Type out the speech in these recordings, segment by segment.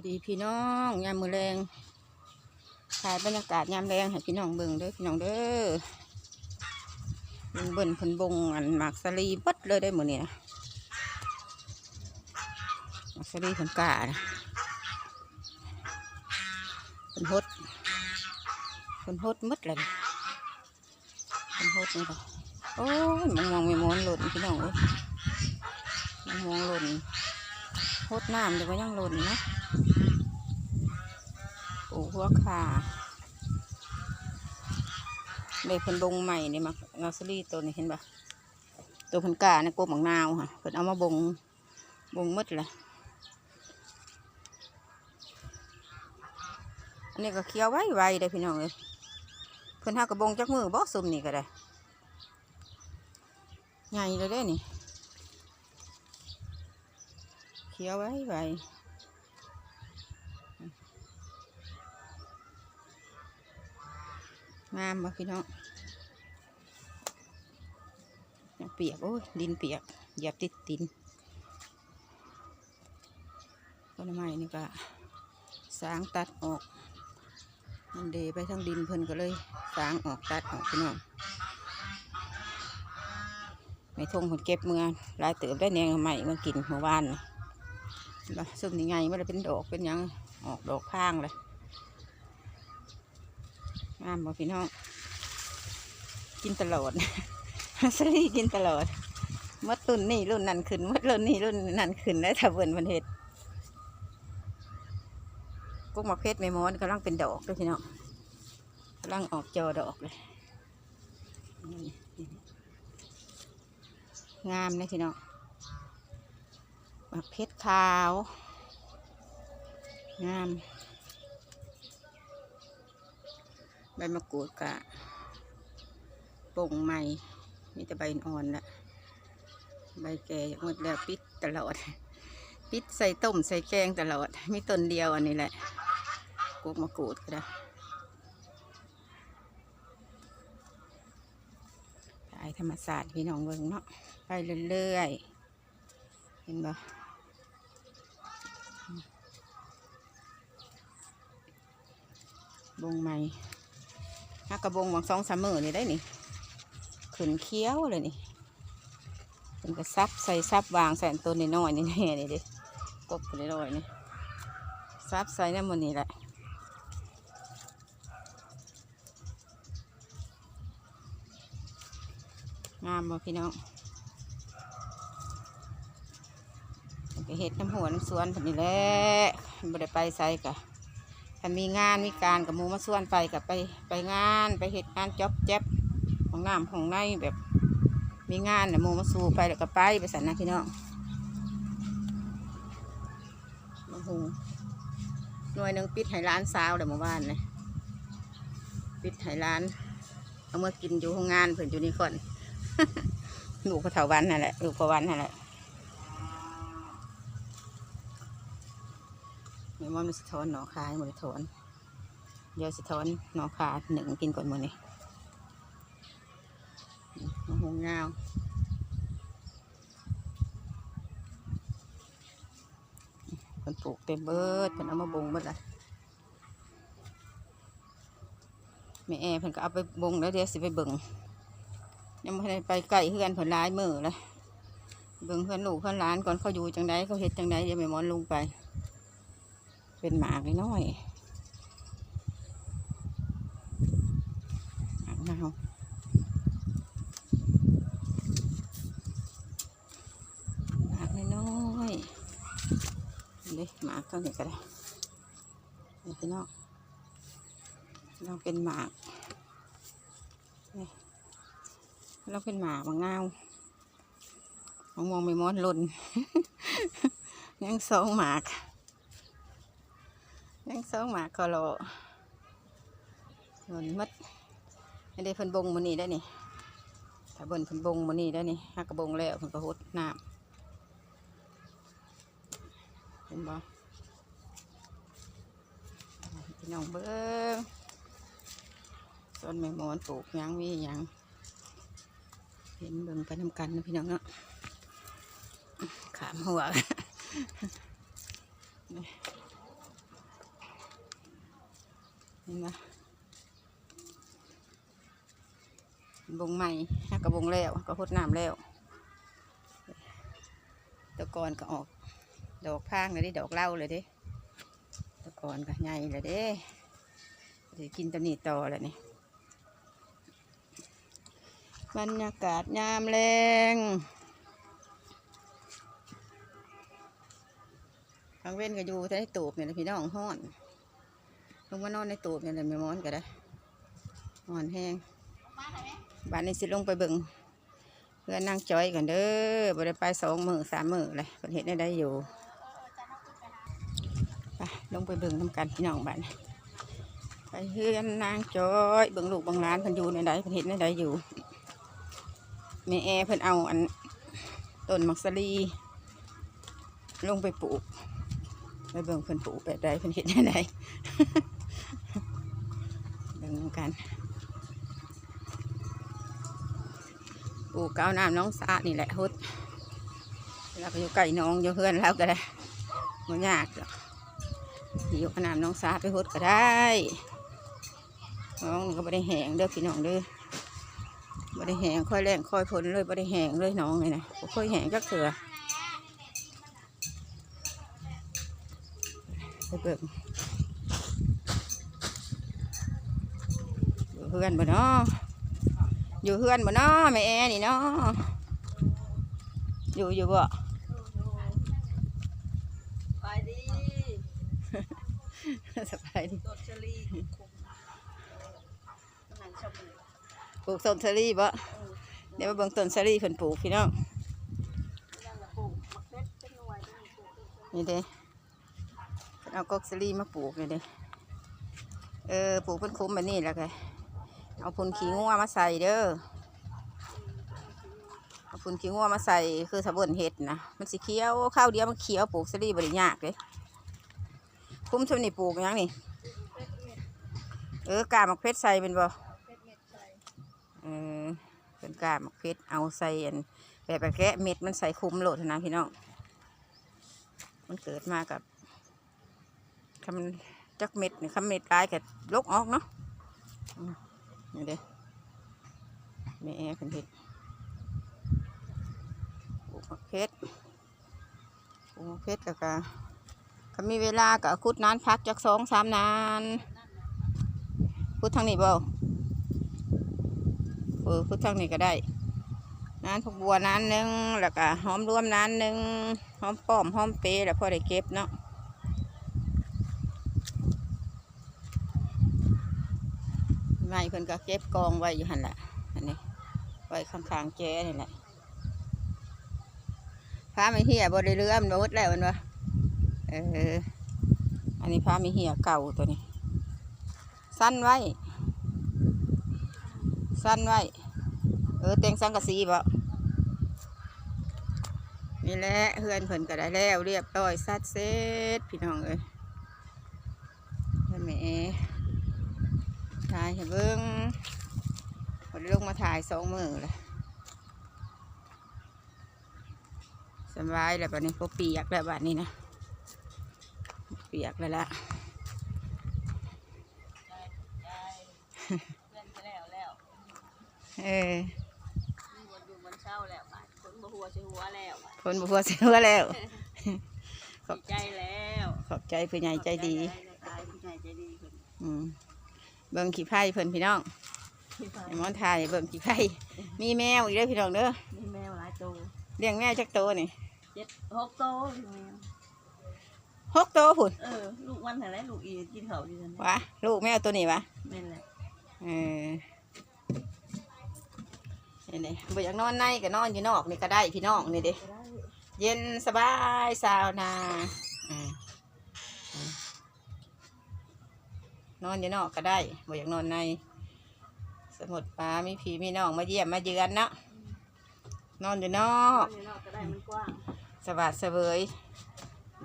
ายดีพี่น้องยามมือแรงถ่ายบรรยากาศยามแรงให้พี่น้องเบิ่งเด้อพี่น้องเด้อเบิ่งเบิ่นพิ่นบงอันหมากสลีบดเลยได้อมื้อนี้นะหมากสลีเพิ่นกานะเพิ่นฮดเพิ่นฮดมดเลยเพิ่นฮดนี่ค่ะโอ้ยมองมองไม่มอนหล่นพี่น้องเอ้ยมองมองหล่นโคตรน้ำเดี๋ยวก็ยังหล่นนะ ลูกหัวขาเลยเพิ่นบงใหม่นี่มาเงาสลีตัวนี้เห็นปะตัวเพิ่นกาในกบหมังนาวค่ะเพิ่นเอามาบงบงหมดเลยอันนี้ก็เคี้ยวไว้ไวเลยพี่น้องเลยเพิ่นหากระบงจักมือบ่ซุ่มนี่ก็ได้ใหญ่เลยเด้นี่เขียวไว้ไว้ งามบ่พี่น้องเปียกโอ้ยดินเปียกเหยียบติดดินต้นไม้นี่ก็สางตัดออก มันเดไปทางดินเพิ่นก็เลยสางออกตัดออกพี่น้องไม่ทงเพิ่นเก็บเมือหลายเติบได้แนงใหม่มากินเมื่อวานนะซุ่มนี่ไงมันเป็นดอกเป็นยังออกดอกข้างเลย งามบ่พี่น้อง กินตลอดสลีกินตลอดเมื่อรุ่นนี่รุ่นนั้นขึ้นเมื่อรุ่นนี่รุ่นนั้นขึ้นแล้วถ้าเบิ่นมันเห็ดกุ๊กมะเพชรเมมอนกำลังเป็นดอกด้วยพี่น้องกำลังออกจอดอกเลยงามเลยพี่น้องมะเพชรขาว งาม ใบมะกรูดกะป่งใหม่ มีแต่ใบอ่อนละใบแก่หมดแล้วปิดตลอด ปิดใส่ต้มใส่แกงตลอด มีต้นเดียวอันนี้แหละกกมะกรูดก็ได้ถ่ายธรรมศาสตร์พี่น้องเบิ่งเนาะ ไปเรื่อยๆ เห็นบ่บงใหม่ ฮักกระบงบางสองสามมือนี่ได้นี่ขึ้นเคี้ยวเลยนี่เป็นกระซับใส่ซับวางใส่ตัวนี่น้อยๆนี่แน่นี่เดิกบไปเลยน้อยๆนี่ซับใส่น้ำมันนี่แหละงามบ่พี่น้องไปเห็ดน้ำหัวน้ำสวนแบบนี้แหละบ่ได้ไปใส่กะ ถ้ามีงานมีการกับมูมาส่วนไปกับไปไปงานไปเห็ดงานจ็อบแจ๊บของน้ำของในแบบมีงานน่ะหมูมาสู่ไปแล้วก็ไปไปสันนะพี่น้องโอ้โหหน่วยหนึ่งปิดไห้ร้านสาวเดี๋ยวเมื่อวานเลยปิดไห้ร้านเอามื่อกินอยู่โรงงานเพิ่นอยู่นี่ก่อนลูกพระเถาวันนั่นแหละลูกพระวันนั่นแหละ นี่ว่ามันสะท้อนหนอคายหมดเลยถอนเดี๋ยวสะท้อนหนอคาหนึ่งกินก่อนมือนี่มะฮงเงาวเพิ่นปลูกเต็มเบิดเพิ่นเอามาบงเบิดละแม่แอเพิ่นก็เอาไปบงแล้วเดี๋ยวสิไปเบิ่งยังไม่ได้ไปไกลเพื่อนเพิ่นร้ายมือเลยเบิ่งเพื่อนลูกเพื่อนหลานก่อนเขาอยู่จังไดเขาเฮ็ดจังไดเดี๋ยวแม่มอนลงไป เป็นหมากน้อยหมากนาหมากน้อยๆนี่หมากเท่านี้ก็ได้นี่พี่น้องเราเป็นหมากนี่เราเป็นหมากบางนาวมองมองไม่มอนหล่นยังสองหมาก ยังสองหมากคอโลหล่นมัดไม่ได้เพิ่นบงมันนี่ได้นี่ถ้าเบิ่นเพิ่นบงมันนี่ได้นี่ฮักกระบงแล้วเพิ่นก็หดน้ำเห็นบ่พี่น้องเบิ้งต้นแมงมอนปลูกยังมียังเห็นเบิ่งไปทำกันนะพี่น้องเนาะขามหัว นี่นะบงใหม่ฮักกระบงแล้วก็พดน้ำแล้วตะกอนก็ออก ดอกพางเลยดิดอกเล้าเลยดิตะกอนก็ใหญ่เลยด้เดี๋ยวกินตำหนิต่อแล้วนี่บรรยากาศยามแรงกลางเว้นก็อยู่แต่ในตูบเนี่ยพี่น้องห้อน ลงมานอนในตูบเนี่ยเลยไม่ม้อนก็ได้อ่อนแห้งบ้านนี้สิลงไปเบิ่งเพื่อนนั่งจอยกันเด้อบริไปสองมือสามมือเลยประเทศได้ได้อยู่ไปลงไปเบิ่งทำกันพี่น้องบ้านไปเพื่อนนางจอยเบิ่งลูกเบางร้านเพิ่นอยู่ในใดประเทศในใดอยู่แม่แอเพิ่นเอาอันต้นมักสลีลงไปปลูกไปเบิ่งเพิ่นปลูกแบบใดเพิ่นเห็นในใด เบิ่งกันปลูกก้าวน้ำน้องสานี่แหละฮุดเราก็อยู่ใกล้น้องอยู่เพื่อนแล้วก็ได้ไม่ยากหรอกอยู่กับน้ำน้องสาไปฮุดก็ได้น้องก็ไม่ได้แหงเด้อพี่น้องเด้อไม่ได้แหงค่อยแรงค่อยพ้นเลยไม่ได้แหงเลยน้องเลยนะค่อยแหงจักเถื่อไปเบิ่ง อยู่ เพื่อนบ่เนาะอยู่เพื่อนบ่เนาะแม่แอนี่เนาะอยู่อยู่บ่ไปดีสบายดีตดเชลีคุมหนังชอบเลยปลูกต้นสลีบ่เดี๋ยวมาเบิ่งต้นสลีเพิ่นปลูกพี่น้องนั่งกระปุกมักเล็ดเป็นหน่วยเป็นปลูกนี่เด้เพิ่นเอากอกสลีมาปลูกนี่เด้เออปลูกเพิ่นคุ้มแบบนี้แล้วก็ เอาพุ่นขี้งัวมาใส่เด้อเอาพุ่นขี้งัวมาใส่คือสะบนเห็ดนะมันสิเขียวข้าวเดียวมันเขียวปลูกสลีบ่ได้ยากเด้คุ้มชนนี่ปลูกยังนี่เออกาหมักเพชรใส่เป็นบ่เป็ดเม็ดใส่เออเป็นกาหมักเพชรเอาใส่อันแบบแกะเม็ดมันใส่คุ้มโหลดนะพี่น้องมันเกิดมากับคำจักเม็ดนี่คำเม็ดลายกับลกออกเนาะ นี่เด้แม่แอร์เพิ่นเฮ็ดปลูกเพชรปลูกเพชรแล้วก็มีเวลาก็เอาคุดนานพักจากสองสามนานพุททางนี้เปล่าเออพุททางนี้ก็ได้นานผักบัวนานหนึ่งแล้วก็หอมรวมนานหนึ่งหอมป้อมหอมเปรแล้วพอได้เก็บเนาะ ไม่เพิ่นก็เก็บกองไว้อยู่หันแหละอันนี้ไว้ข้างๆแจ้นี่แหละพาไม่เหี่ยบริเรือมันมดแล้วมันวะเออ อันนี้พาไม่เหี่ยเก่าตัวนี้ สั้นไว้ สั้นไว้ เออเต็งสังกะสีบ่นี่แหละเพื่อนเพิ่นก็ได้แล้วเรียบร้อยซัดเสร็จพี่น้องเอ้ยแม่ ถ่ายให้เบิ้งพอได้ลงมาถ่ายสองมือเลยสบายแล้วบัดนี้พอเปียกแล้วบัดนี้นะ เปียกแล้วล่ะเล่นไปแล้วแล้วเออมีวันอยู่วันเช้าแล้วบาดผลบ่หัวใส่หัวแล้วบาดคนบัวเสือแล้วดีใจแล้ว ขอบใจผู้ใหญ่ใจดีตายผู้ใหญ่ใจดีเพิ่นอืม เบิ่งขี้ไผ่เพิ่นพี่น้องที่ฟ้าไอ้หมอนทายเบิ่งขี้ไผ่มีแมวอีกเด้อพี่น้องเด้อมีแมวหลายตัวเลี้ยงแมวจักโตวนี่เจ็ดหกตัวแมวหกโตวพุ่นเออ ลูกวันไหนลูกอีกินข้าวดีนั่นวะลูกแมวตัวนี้วะแม่นแหละเออนี่นี่บ่อยากนอนในก็นอนอยู่นอกนี่ก็ได้พี่น้องนี่เด้ก็ได้เย็นสบายสาวนาอืมอืม นอนอยู่นอกก็ได้บ่อยากนอนใน สมุดปลามีผีมีน้องมาเยี่ยมมาเยือนเนาะนอนอยู่นอกนอกก็ได้มันกว้างสวัสดเสวย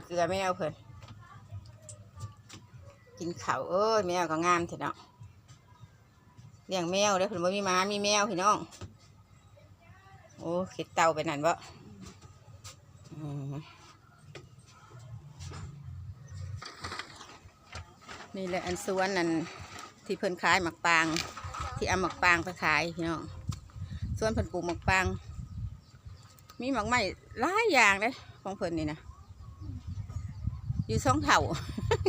เกลือแมวเพิ่นกินข้าวเอ้ยแมวก็งามเถอะเนาะเลี้ยงแมวเด้อเพิ่นบ่มีหมามีแมวพี่น้องโอ้เข็ดเต่าไปนั่นบ่อืม นี่แหละอันสวนนั่นที่เพิ่นขายหมักปาง ที่เอาหมักปางไปขายพี่น้องสวนเพิ่นปลูกหมักปาง มีหมักไม้หลายอย่างเลยของเพิ่นนี่นะอยู่สองเถ่า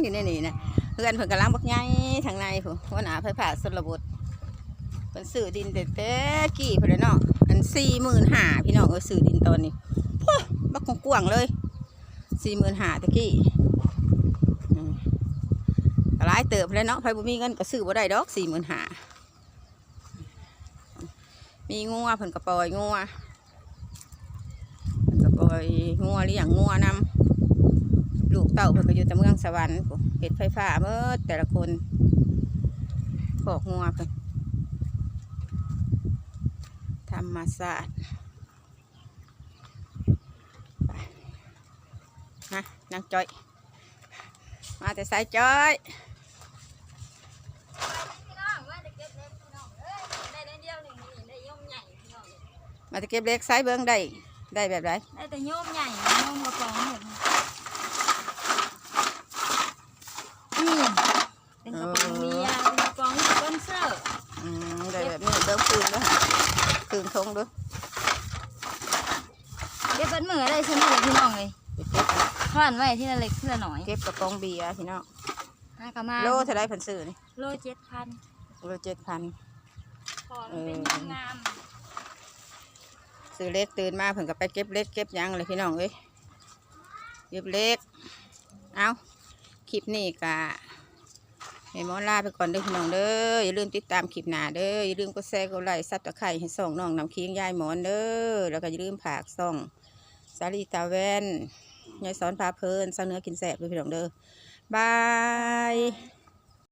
อยู่ในนี่นะเพื่อนเพิ่นกำลังบักใหญ่ทางในผู้หัวหน้าไฟผ่าสนบทเพิ่นซื้อดินแต่แต่กี่เพิ่นเนาะอันสี่หมื่นห้าพี่น้องเออซื้อดินตอนนี้พวบักกว้างเลยสี่หมื่นห้าตะกี้ เติบเลยเนาะใครบ่มีเงินก็ซื้อบ่ได้ดอกสี่หมื่นห้ามีงัวเพิ่นก็ปล่อยงัวเพิ่นก็ปล่อยงัวเลี้ยงงัวนำลูกเต่าเพิ่นก็อยู่แต่เมืองสวรรค์เห็ดไฟฟ้าเมื่อแต่ละคนขอกงัวเพิ่นธรรมศาสตร์นะนางจ้อย มาแต่สายจ้อย พี่น้องว่าจะเก็บเล็กพี่น้องเอ้ยได้ได้เดียวหนึ่งนี่ได้ย่อมใหญ่พี่น้อง มาจะเก็บเล็กไซส์เบิ้งได้ได้แบบไรได้แต่ย่อมใหญ่ย่อมกระป๋องหมดนี่เป็นกระป๋องเบียร์เป็นกระป๋องสปอนเซอร์อืมได้แบบนี้เบิ้งคืนด้วยคืนทงด้วยเก็บเป็นมือได้สนุกเลยพี่น้องเลยไปเก็บนะผ่านไว้ที่ละเล็กที่ละหน่อยเก็บกระป๋องเบียร์พี่น้องหากะมาโลเท่าไรเพิ่นซื้อนี่โลเจ็ดพันโลเจ็ดพันพอมันเป็นงาม ซื้อเล็กตื่นมาเพิ่นก็ไปเก็บเล็กเก็บยังเลยพี่น้องเอ้ยเก็บเล็ก เอาคลิปนี้กะให้มอลาไปก่อนเด้อพี่น้องเด้ออย่าลืมติดตามคลิปหน้าเด้ออย่าลืมกดแชร์กดไลค์ซับตะไคร้ให้ส่องน้องนำเคียงยายหมอนเด้อแล้วก็อย่าลืมผากส่องสาลีตาแว่นยายสอนพาเพลินสร้างเนื้อกินแสบด้วยพี่น้องเด้อบาย